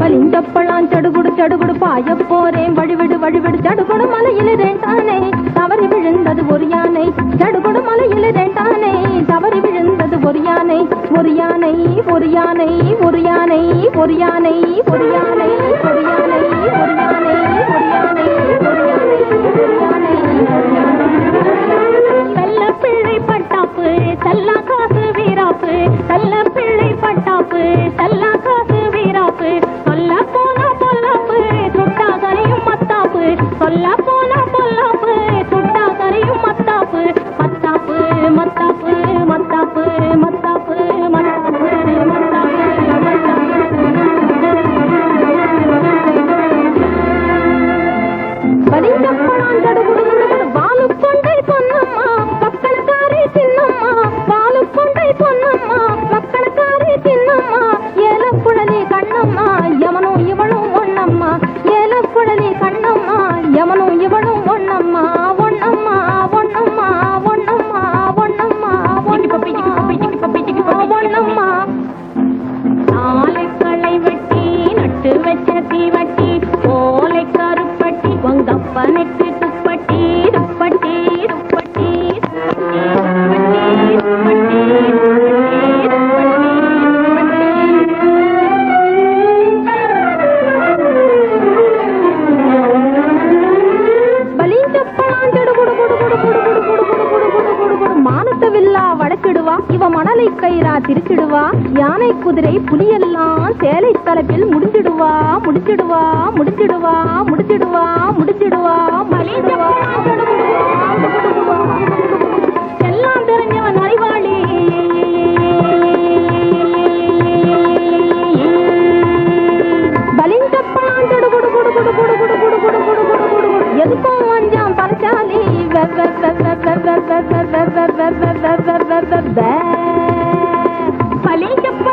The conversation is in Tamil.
வலிந்தப்பழம் சடுகுடு சடுகுடு பாய போறேன். வழிவிடு வழிவிடு சடுகுடு மலையில் ரெண்டானே தவறி விழுந்தது ஒரு யானை சடுகுடு மலையில் ரெண்டானே தவறி விழுந்தது ஒரு யானை ஒரு யானை ஒரு யானை ஒரு யானை ஒரு யானை ஒரு யானை ஒரு யானை ஒரு யானை. பட்டாப்பு காசு வீராப்பு சொல்ல போனா பொல்லாப்பு சுட்டா கரையும் மத்தாப்பு சொல்ல மானத்த வில்லா வடக்கிடுவா இவ மணலை கயிறா திருச்சிடுவா யானை குதிரை புலியெல்லாம் சேலை தலைப்பில் முடிச்சிடுவா முடிச்சிடுவா முடிச்சிடுவா முடிச்சிடுவா చాలి పలే చెప్పు